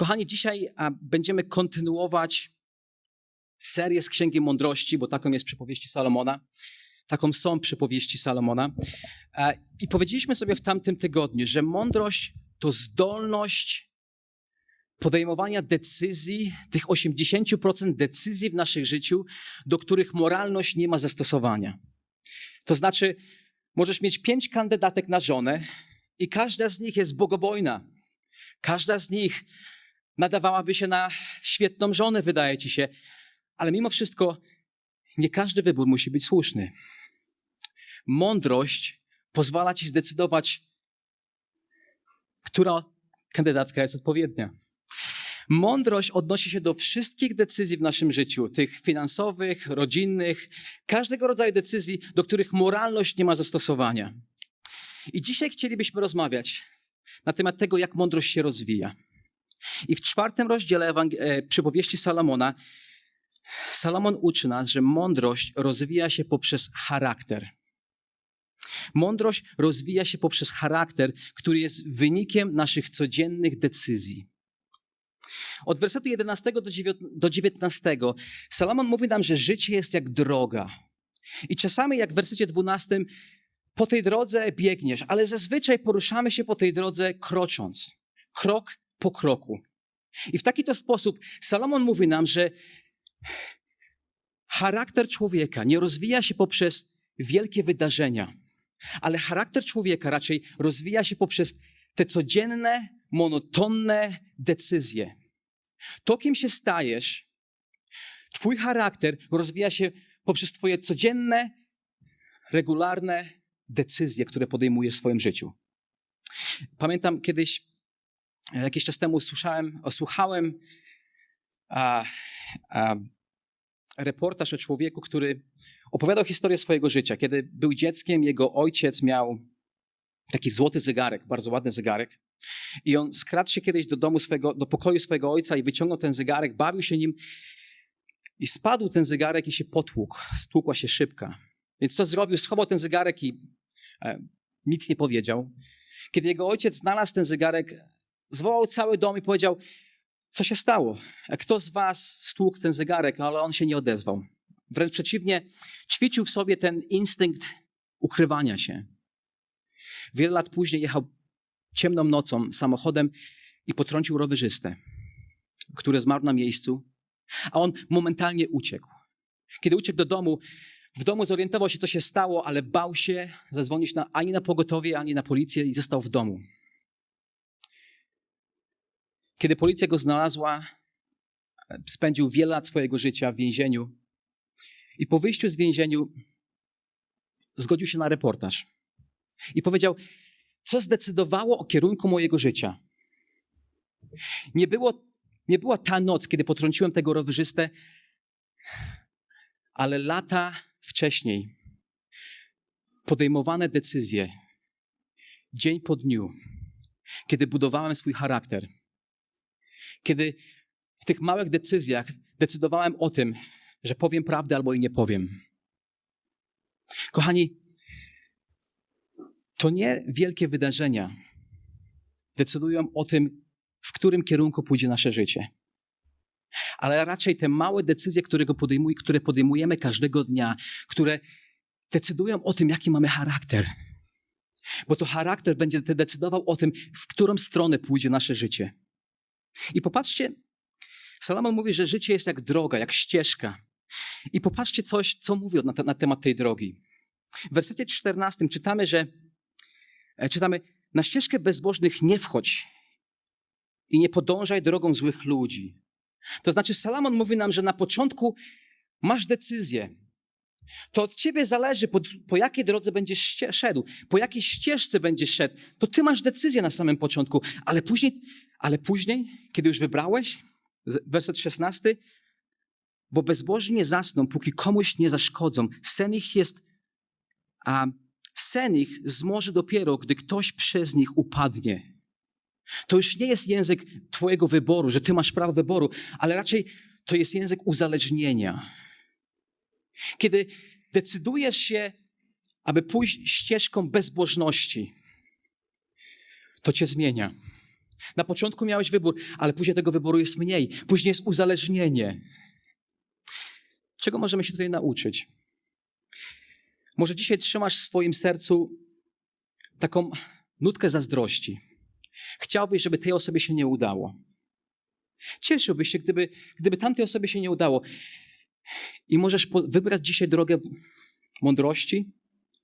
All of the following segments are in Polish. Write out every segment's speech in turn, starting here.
Kochani, dzisiaj będziemy kontynuować serię z Księgi Mądrości, bo taką jest przypowieści Salomona. Taką są przypowieści Salomona. E, I powiedzieliśmy sobie w tamtym tygodniu, że mądrość to zdolność podejmowania decyzji, tych 80% decyzji w naszym życiu, do których moralność nie ma zastosowania. To znaczy, możesz mieć pięć kandydatek na żonę i każda z nich jest bogobojna. Każda z nich nadawałaby się na świetną żonę, wydaje ci się, ale mimo wszystko nie każdy wybór musi być słuszny. Mądrość pozwala ci zdecydować, która kandydatka jest odpowiednia. Mądrość odnosi się do wszystkich decyzji w naszym życiu, tych finansowych, rodzinnych, każdego rodzaju decyzji, do których moralność nie ma zastosowania. I dzisiaj chcielibyśmy rozmawiać na temat tego, jak mądrość się rozwija. I w czwartym rozdziale Ewang- e, przypowieści Salomona Salomon uczy nas, że mądrość rozwija się poprzez charakter. Mądrość rozwija się poprzez charakter, który jest wynikiem naszych codziennych decyzji. Od wersetu 11 do 19 Salomon mówi nam, że życie jest jak droga. I czasami, jak w wersecie 12, po tej drodze biegniesz, ale zazwyczaj poruszamy się po tej drodze krocząc, krok po kroku. I w taki to sposób Salomon mówi nam, że charakter człowieka nie rozwija się poprzez wielkie wydarzenia, ale charakter człowieka raczej rozwija się poprzez te codzienne, monotonne decyzje. To, kim się stajesz, Twój charakter rozwija się poprzez Twoje codzienne, regularne decyzje, które podejmujesz w swoim życiu. Pamiętam kiedyś, jakiś czas temu słyszałem, osłuchałem a, a, reportaż o człowieku, który opowiadał historię swojego życia. Kiedy był dzieckiem, jego ojciec miał taki złoty zegarek, bardzo ładny zegarek. I on skradł się kiedyś do domu swojego, do pokoju swojego ojca i wyciągnął ten zegarek, bawił się nim i spadł ten zegarek i się potłukł. Stłukła się szybka. Więc co zrobił? Schował ten zegarek i e, nic nie powiedział. Kiedy jego ojciec znalazł ten zegarek, zwołał cały dom i powiedział, co się stało? Kto z was stłukł ten zegarek, ale on się nie odezwał. Wręcz przeciwnie, ćwiczył w sobie ten instynkt ukrywania się. Wiele lat później jechał ciemną nocą samochodem i potrącił rowerzystę, który zmarł na miejscu, a on momentalnie uciekł. Kiedy uciekł do domu, w domu zorientował się, co się stało, ale bał się zadzwonić na, ani na pogotowie, ani na policję i został w domu. Kiedy policja go znalazła, spędził wiele lat swojego życia w więzieniu i po wyjściu z więzieniu zgodził się na reportaż i powiedział, co zdecydowało o kierunku mojego życia. Nie, było, nie była ta noc, kiedy potrąciłem tego rowerzystę, ale lata wcześniej podejmowane decyzje, dzień po dniu, kiedy budowałem swój charakter, kiedy w tych małych decyzjach decydowałem o tym, że powiem prawdę albo i nie powiem. Kochani, to nie wielkie wydarzenia decydują o tym, w którym kierunku pójdzie nasze życie. Ale raczej te małe decyzje, podejmuj, które podejmujemy każdego dnia, które decydują o tym, jaki mamy charakter. Bo to charakter będzie decydował o tym, w którą stronę pójdzie nasze życie. I popatrzcie, Salomon mówi, że życie jest jak droga, jak ścieżka. I popatrzcie coś, co mówi na, na temat tej drogi. W wersecie 14 czytamy, że czytamy, na ścieżkę bezbożnych nie wchodź i nie podążaj drogą złych ludzi. To znaczy, Salomon mówi nam, że na początku masz decyzję. To od ciebie zależy, po, po jakiej drodze będziesz szedł, po jakiej ścieżce będziesz szedł. To ty masz decyzję na samym początku, ale później, ale później, kiedy już wybrałeś, werset 16, bo bezbożni nie zasną, póki komuś nie zaszkodzą. Sen ich jest, a sen ich zmoży dopiero, gdy ktoś przez nich upadnie. To już nie jest język Twojego wyboru, że Ty masz prawo wyboru, ale raczej to jest język uzależnienia. Kiedy decydujesz się, aby pójść ścieżką bezbożności, to Cię zmienia. Na początku miałeś wybór, ale później tego wyboru jest mniej. Później jest uzależnienie. Czego możemy się tutaj nauczyć? Może dzisiaj trzymasz w swoim sercu taką nutkę zazdrości. Chciałbyś, żeby tej osobie się nie udało. Cieszyłbyś się, gdyby, gdyby tamtej osobie się nie udało. I możesz wybrać dzisiaj drogę mądrości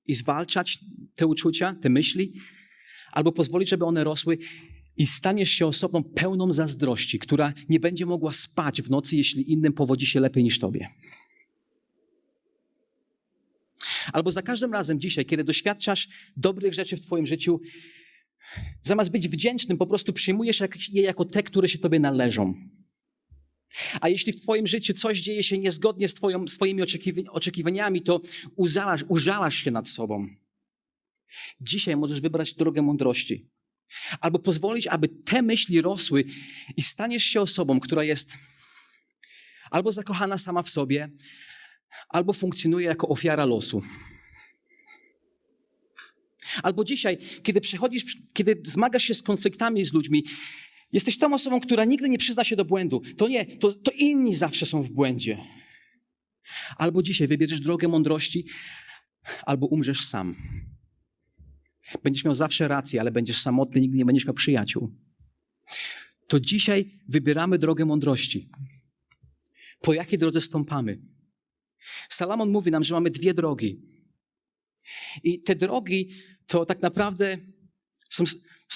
i zwalczać te uczucia, te myśli, albo pozwolić, żeby one rosły i staniesz się osobą pełną zazdrości, która nie będzie mogła spać w nocy, jeśli innym powodzi się lepiej niż tobie. Albo za każdym razem dzisiaj, kiedy doświadczasz dobrych rzeczy w Twoim życiu, zamiast być wdzięcznym, po prostu przyjmujesz je jako te, które się Tobie należą. A jeśli w Twoim życiu coś dzieje się niezgodnie z, twoją, Twoimi oczekiwa- oczekiwaniami, to uzalasz, użalasz się nad sobą. Dzisiaj możesz wybrać drogę mądrości. Albo pozwolić, aby te myśli rosły i staniesz się osobą, która jest albo zakochana sama w sobie, albo funkcjonuje jako ofiara losu. Albo dzisiaj, kiedy przychodzisz, kiedy zmagasz się z konfliktami z ludźmi, jesteś tą osobą, która nigdy nie przyzna się do błędu. To nie, to, to inni zawsze są w błędzie. Albo dzisiaj wybierzesz drogę mądrości, albo umrzesz sam. Będziesz miał zawsze rację, ale będziesz samotny, nigdy nie będziesz miał przyjaciół. To dzisiaj wybieramy drogę mądrości. Po jakiej drodze stąpamy? Salomon mówi nam, że mamy dwie drogi. I te drogi to tak naprawdę są,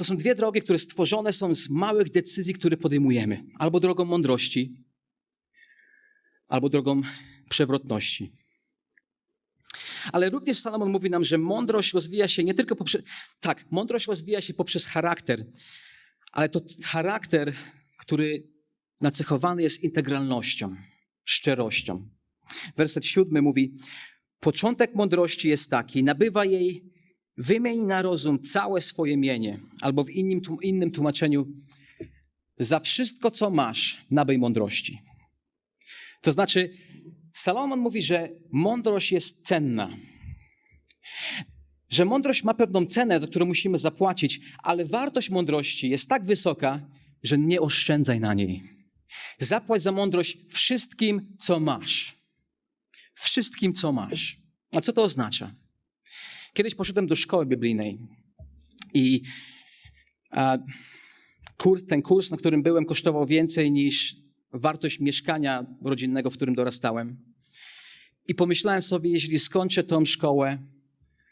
to są dwie drogi, które stworzone są z małych decyzji, które podejmujemy. Albo drogą mądrości, albo drogą przewrotności. Ale również Salomon mówi nam, że mądrość rozwija się nie tylko poprzez. Tak, mądrość rozwija się poprzez charakter, ale to charakter, który nacechowany jest integralnością, szczerością. Werset siódmy mówi: Początek mądrości jest taki, nabywa jej, wymień na rozum całe swoje mienie, albo w innym, innym tłumaczeniu, za wszystko, co masz, nabyj mądrości. To znaczy, Salomon mówi, że mądrość jest cenna. Że mądrość ma pewną cenę, za którą musimy zapłacić, ale wartość mądrości jest tak wysoka, że nie oszczędzaj na niej. Zapłać za mądrość wszystkim, co masz. Wszystkim, co masz. A co to oznacza? Kiedyś poszedłem do szkoły biblijnej i a, kurs, ten kurs, na którym byłem, kosztował więcej niż wartość mieszkania rodzinnego, w którym dorastałem. I pomyślałem sobie, jeśli skończę tą szkołę,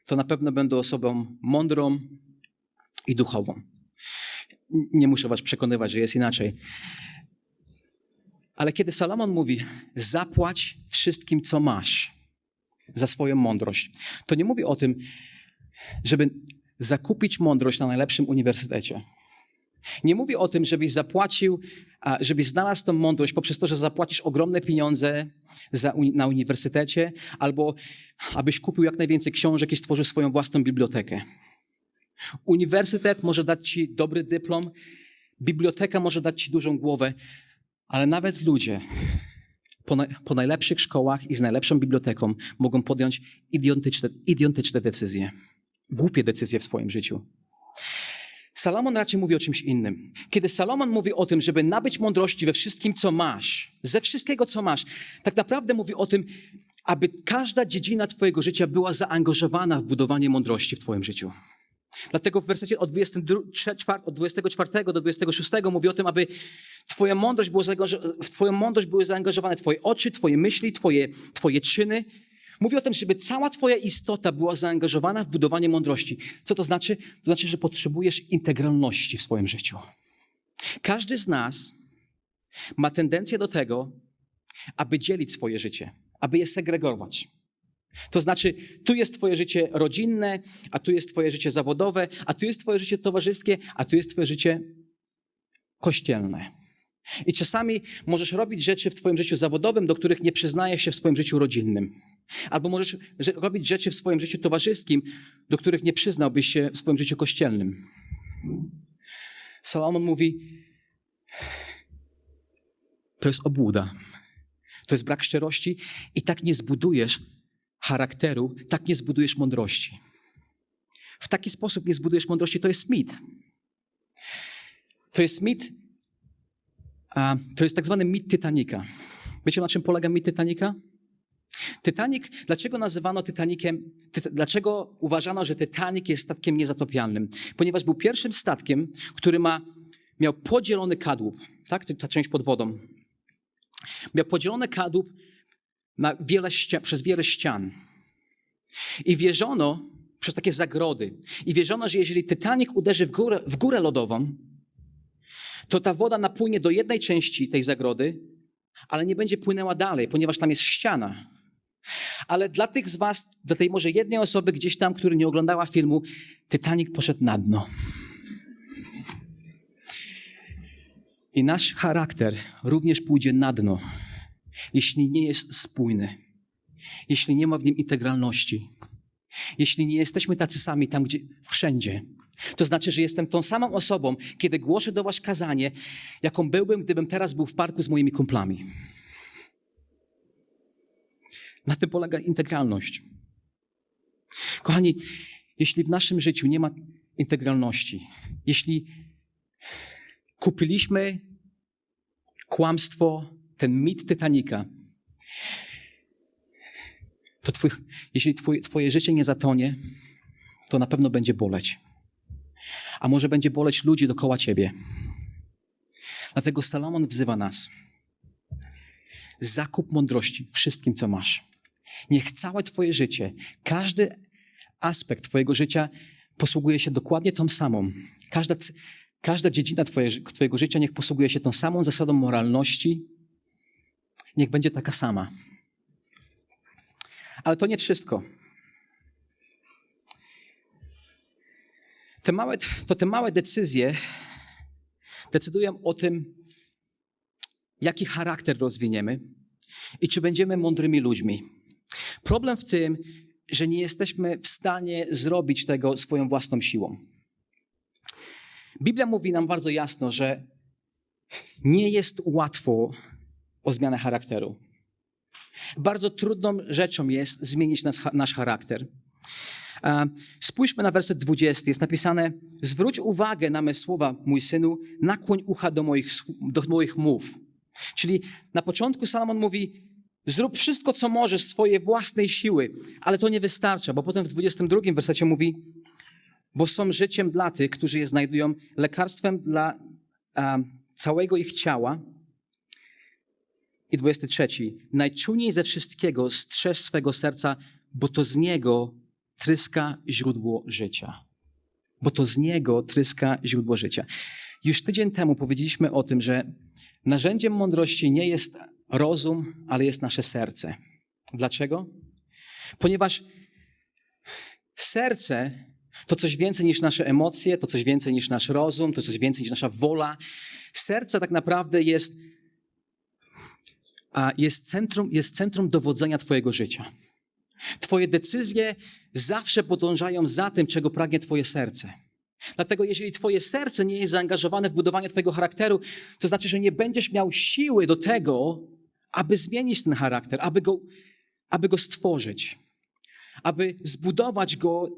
to na pewno będę osobą mądrą i duchową. Nie muszę was przekonywać, że jest inaczej. Ale kiedy Salomon mówi, zapłać wszystkim, co masz za swoją mądrość, to nie mówi o tym, żeby zakupić mądrość na najlepszym uniwersytecie. Nie mówi o tym, żebyś zapłacił, żebyś znalazł tą mądrość poprzez to, że zapłacisz ogromne pieniądze za, na uniwersytecie, albo abyś kupił jak najwięcej książek i stworzył swoją własną bibliotekę. Uniwersytet może dać ci dobry dyplom, biblioteka może dać ci dużą głowę, ale nawet ludzie po, na, po najlepszych szkołach i z najlepszą biblioteką mogą podjąć idiotyczne, idiotyczne decyzje, głupie decyzje w swoim życiu. Salomon raczej mówi o czymś innym. Kiedy Salomon mówi o tym, żeby nabyć mądrości we wszystkim, co masz, ze wszystkiego, co masz, tak naprawdę mówi o tym, aby każda dziedzina Twojego życia była zaangażowana w budowanie mądrości w Twoim życiu. Dlatego w wersecie od 24, od 24 do 26 mówi o tym, aby Twoja mądrość była w Twoją mądrość były zaangażowane Twoje oczy, Twoje myśli, Twoje, twoje czyny. Mówi o tym, żeby cała Twoja istota była zaangażowana w budowanie mądrości. Co to znaczy? To znaczy, że potrzebujesz integralności w swoim życiu. Każdy z nas ma tendencję do tego, aby dzielić swoje życie, aby je segregować. To znaczy, tu jest Twoje życie rodzinne, a tu jest Twoje życie zawodowe, a tu jest Twoje życie towarzyskie, a tu jest Twoje życie kościelne. I czasami możesz robić rzeczy w Twoim życiu zawodowym, do których nie przyznajesz się w swoim życiu rodzinnym. Albo możesz że- robić rzeczy w swoim życiu towarzyskim, do których nie przyznałbyś się w swoim życiu kościelnym. Salomon mówi: To jest obłuda. To jest brak szczerości i tak nie zbudujesz charakteru, tak nie zbudujesz mądrości. W taki sposób nie zbudujesz mądrości, to jest mit. To jest mit, a, to jest tak zwany mit Titanica. Wiecie, na czym polega mit Titanica? Titanic, dlaczego nazywano Titanikiem, ty, dlaczego uważano, że Titanic jest statkiem niezatopialnym? Ponieważ był pierwszym statkiem, który ma, miał podzielony kadłub, tak? Ta część pod wodą. Miał podzielony kadłub na wiele ścian, przez wiele ścian. I wierzono, przez takie zagrody, i wierzono, że jeżeli Titanic uderzy w górę, w górę lodową, to ta woda napłynie do jednej części tej zagrody, ale nie będzie płynęła dalej, ponieważ tam jest ściana. Ale dla tych z was, dla tej może jednej osoby gdzieś tam, która nie oglądała filmu, Titanic poszedł na dno. I nasz charakter również pójdzie na dno, jeśli nie jest spójny, jeśli nie ma w nim integralności, jeśli nie jesteśmy tacy sami tam, gdzie wszędzie. To znaczy, że jestem tą samą osobą, kiedy głoszę do Was kazanie, jaką byłbym, gdybym teraz był w parku z moimi kumplami. Na tym polega integralność. Kochani, jeśli w naszym życiu nie ma integralności, jeśli kupiliśmy kłamstwo, ten mit Titanika, to twój, jeśli twój, Twoje życie nie zatonie, to na pewno będzie boleć. A może będzie boleć ludzi dookoła Ciebie. Dlatego Salomon wzywa nas. Zakup mądrości wszystkim, co masz. Niech całe Twoje życie, każdy aspekt Twojego życia posługuje się dokładnie tą samą. Każda, każda dziedzina twoje, Twojego życia niech posługuje się tą samą zasadą moralności. Niech będzie taka sama. Ale to nie wszystko. Te małe, to te małe decyzje decydują o tym, jaki charakter rozwiniemy i czy będziemy mądrymi ludźmi. Problem w tym, że nie jesteśmy w stanie zrobić tego swoją własną siłą. Biblia mówi nam bardzo jasno, że nie jest łatwo o zmianę charakteru. Bardzo trudną rzeczą jest zmienić nasz, nasz charakter. Spójrzmy na werset 20. Jest napisane: Zwróć uwagę na me słowa, mój synu, nakłoń ucha do moich, do moich mów. Czyli na początku Salomon mówi: Zrób wszystko, co możesz, swojej własnej siły, ale to nie wystarcza, bo potem w 22 wersecie mówi: Bo są życiem dla tych, którzy je znajdują, lekarstwem dla a, całego ich ciała. I 23. Najczulniej ze wszystkiego strzeż swego serca, bo to z niego tryska źródło życia. Bo to z niego tryska źródło życia. Już tydzień temu powiedzieliśmy o tym, że narzędziem mądrości nie jest rozum, ale jest nasze serce. Dlaczego? Ponieważ serce to coś więcej niż nasze emocje, to coś więcej niż nasz rozum, to coś więcej niż nasza wola. Serce tak naprawdę jest, jest, centrum, jest centrum dowodzenia Twojego życia. Twoje decyzje zawsze podążają za tym, czego pragnie Twoje serce. Dlatego, jeżeli Twoje serce nie jest zaangażowane w budowanie Twojego charakteru, to znaczy, że nie będziesz miał siły do tego, aby zmienić ten charakter, aby go, aby go stworzyć, aby zbudować go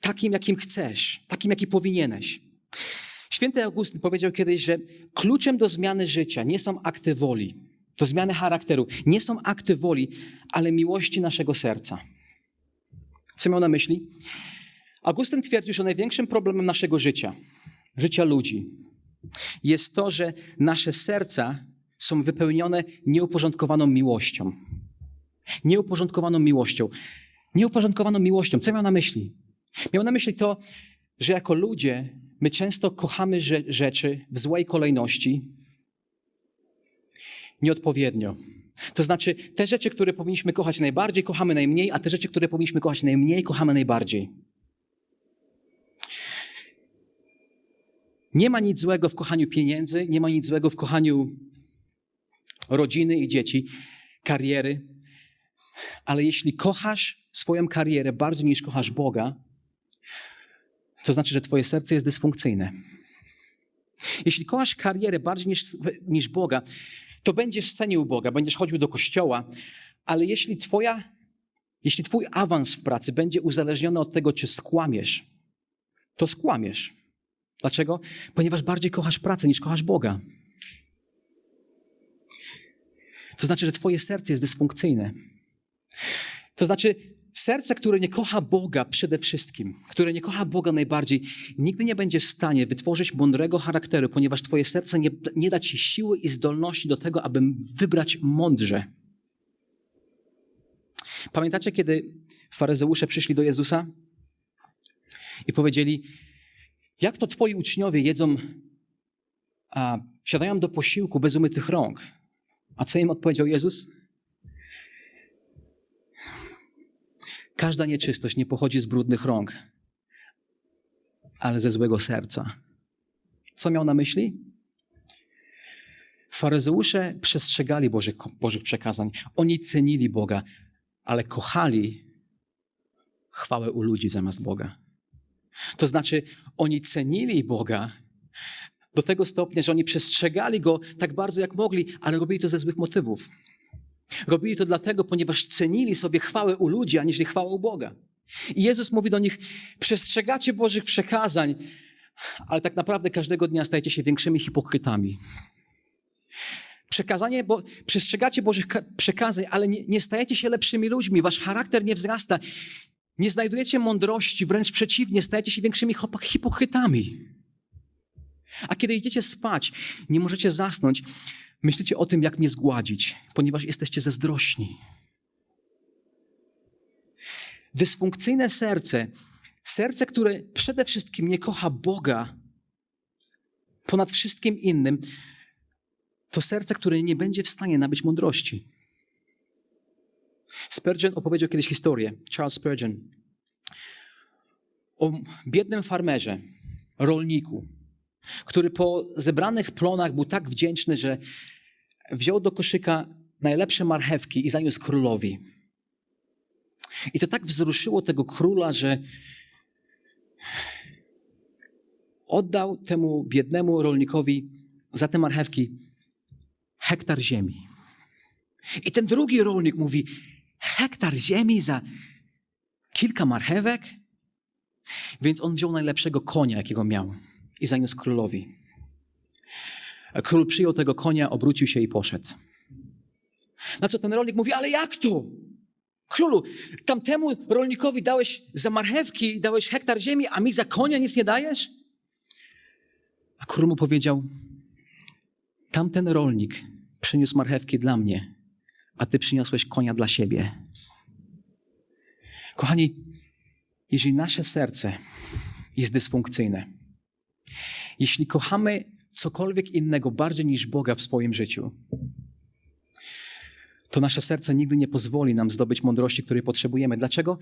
takim, jakim chcesz, takim, jaki powinieneś. Święty Augustyn powiedział kiedyś, że kluczem do zmiany życia nie są akty woli, do zmiany charakteru, nie są akty woli, ale miłości naszego serca. Co miał na myśli? Augustyn twierdził, że największym problemem naszego życia, życia ludzi, jest to, że nasze serca są wypełnione nieuporządkowaną miłością. Nieuporządkowaną miłością. Nieuporządkowaną miłością. Co miał na myśli? Miał na myśli to, że jako ludzie my często kochamy rzeczy w złej kolejności, nieodpowiednio. To znaczy, te rzeczy, które powinniśmy kochać najbardziej, kochamy najmniej, a te rzeczy, które powinniśmy kochać najmniej, kochamy najbardziej. Nie ma nic złego w kochaniu pieniędzy, nie ma nic złego w kochaniu rodziny i dzieci, kariery, ale jeśli kochasz swoją karierę bardziej niż kochasz Boga, to znaczy, że Twoje serce jest dysfunkcyjne. Jeśli kochasz karierę bardziej niż, niż Boga, to będziesz cenił Boga, będziesz chodził do kościoła, ale jeśli twoja, jeśli twój awans w pracy będzie uzależniony od tego, czy skłamiesz, to skłamiesz. Dlaczego? Ponieważ bardziej kochasz pracę niż kochasz Boga. To znaczy, że Twoje serce jest dysfunkcyjne. To znaczy, serce, które nie kocha Boga przede wszystkim, które nie kocha Boga najbardziej, nigdy nie będzie w stanie wytworzyć mądrego charakteru, ponieważ Twoje serce nie, nie da Ci siły i zdolności do tego, aby wybrać mądrze. Pamiętacie, kiedy faryzeusze przyszli do Jezusa i powiedzieli: Jak to Twoi uczniowie jedzą, a siadają do posiłku bez umytych rąk? A co im odpowiedział Jezus? Każda nieczystość nie pochodzi z brudnych rąk, ale ze złego serca. Co miał na myśli? Faryzeusze przestrzegali Bożych, Bożych przekazań. Oni cenili Boga, ale kochali chwałę u ludzi zamiast Boga. To znaczy, oni cenili Boga do tego stopnia, że oni przestrzegali Go tak bardzo jak mogli, ale robili to ze złych motywów. Robili to dlatego, ponieważ cenili sobie chwałę u ludzi, aniżeli chwałę u Boga. I Jezus mówi do nich, przestrzegacie Bożych przekazań, ale tak naprawdę każdego dnia stajecie się większymi hipokrytami. Przekazanie, bo przestrzegacie Bożych przekazań, ale nie, nie stajecie się lepszymi ludźmi, wasz charakter nie wzrasta, nie znajdujecie mądrości, wręcz przeciwnie, stajecie się większymi hipokrytami. A kiedy idziecie spać, nie możecie zasnąć, myślicie o tym, jak mnie zgładzić, ponieważ jesteście zazdrośni. Dysfunkcyjne serce, serce, które przede wszystkim nie kocha Boga ponad wszystkim innym, to serce, które nie będzie w stanie nabyć mądrości. Spurgeon opowiedział kiedyś historię, Charles Spurgeon, o biednym farmerze, rolniku, który po zebranych plonach był tak wdzięczny, że wziął do koszyka najlepsze marchewki i zaniósł królowi. I to tak wzruszyło tego króla, że oddał temu biednemu rolnikowi za te marchewki hektar ziemi. I ten drugi rolnik mówi: Hektar ziemi za kilka marchewek? Więc on wziął najlepszego konia, jakiego miał i zaniósł królowi. Król przyjął tego konia, obrócił się i poszedł. Na co ten rolnik mówi, ale jak to? Królu, tamtemu rolnikowi dałeś za marchewki, dałeś hektar ziemi, a mi za konia nic nie dajesz? A król mu powiedział, tamten rolnik przyniósł marchewki dla mnie, a ty przyniosłeś konia dla siebie. Kochani, jeżeli nasze serce jest dysfunkcyjne, jeśli kochamy cokolwiek innego bardziej niż Boga w swoim życiu, to nasze serce nigdy nie pozwoli nam zdobyć mądrości, której potrzebujemy. Dlaczego?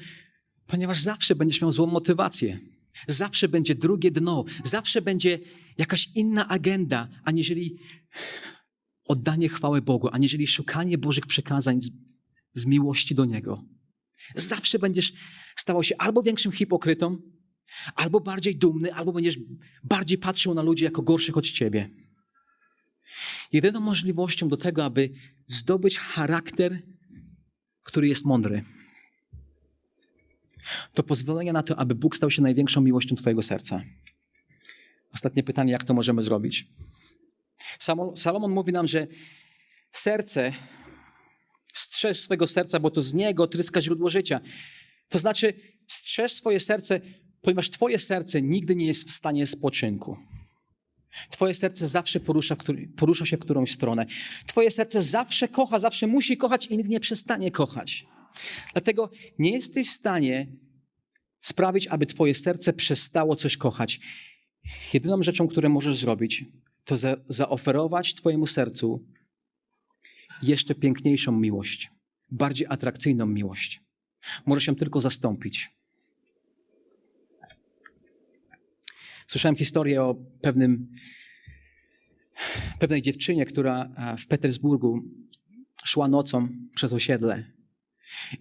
Ponieważ zawsze będziesz miał złą motywację. Zawsze będzie drugie dno, zawsze będzie jakaś inna agenda, aniżeli oddanie chwały Bogu, aniżeli szukanie Bożych przekazań z, z miłości do Niego. Zawsze będziesz stawał się albo większym hipokrytą, albo bardziej dumny, albo będziesz bardziej patrzył na ludzi jako gorszych od ciebie. Jedyną możliwością do tego, aby zdobyć charakter, który jest mądry, to pozwolenie na to, aby Bóg stał się największą miłością Twojego serca. Ostatnie pytanie, jak to możemy zrobić? Salomon mówi nam, że serce, strzeż swego serca, bo to z niego tryska źródło życia. To znaczy, strzeż swoje serce, ponieważ Twoje serce nigdy nie jest w stanie spoczynku. Twoje serce zawsze porusza, porusza, się w którąś stronę. Twoje serce zawsze kocha, zawsze musi kochać i nigdy nie przestanie kochać. Dlatego nie jesteś w stanie sprawić, aby Twoje serce przestało coś kochać. Jedyną rzeczą, którą możesz zrobić, to za, zaoferować Twojemu sercu jeszcze piękniejszą miłość, bardziej atrakcyjną miłość. Możesz ją tylko zastąpić. Słyszałem historię o pewnym, pewnej dziewczynie, która w Petersburgu szła nocą przez osiedle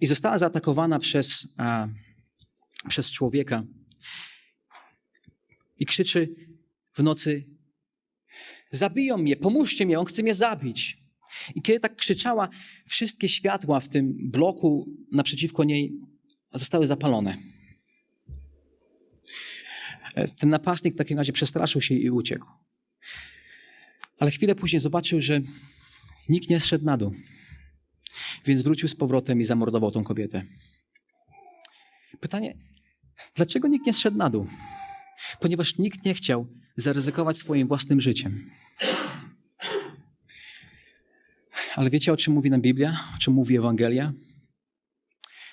i została zaatakowana przez, a, przez człowieka. I krzyczy w nocy: Zabiją mnie, pomóżcie mi, on chce mnie zabić. I kiedy tak krzyczała, wszystkie światła w tym bloku naprzeciwko niej zostały zapalone. E, Ten napastnik w takim razie przestraszył się i uciekł. Ale chwilę później zobaczył, że nikt nie zszedł na dół. Więc wrócił z powrotem i zamordował tą kobietę. Pytanie, dlaczego nikt nie zszedł na dół? Ponieważ nikt nie chciał zaryzykować swoim własnym życiem. Ale wiecie, o czym mówi nam Biblia? O czym mówi Ewangelia?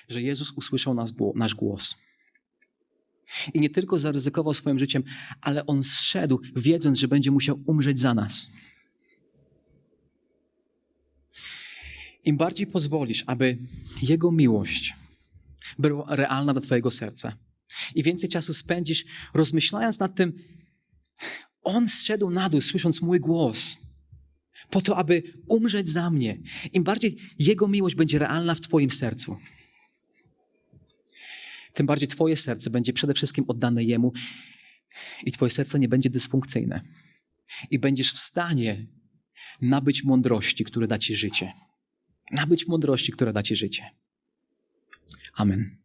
Że Jezus usłyszał nas, nasz głos. I nie tylko zaryzykował swoim życiem, ale on zszedł, wiedząc, że będzie musiał umrzeć za nas. Im bardziej pozwolisz, aby Jego miłość była realna do Twojego serca i więcej czasu spędzisz rozmyślając nad tym, On zszedł na dół, słysząc mój głos, po to, aby umrzeć za mnie. Im bardziej Jego miłość będzie realna w Twoim sercu, tym bardziej Twoje serce będzie przede wszystkim oddane Jemu i Twoje serce nie będzie dysfunkcyjne. I będziesz w stanie nabyć mądrości, które da Ci życie. Nabyć mądrości, która da Ci życie. Amen.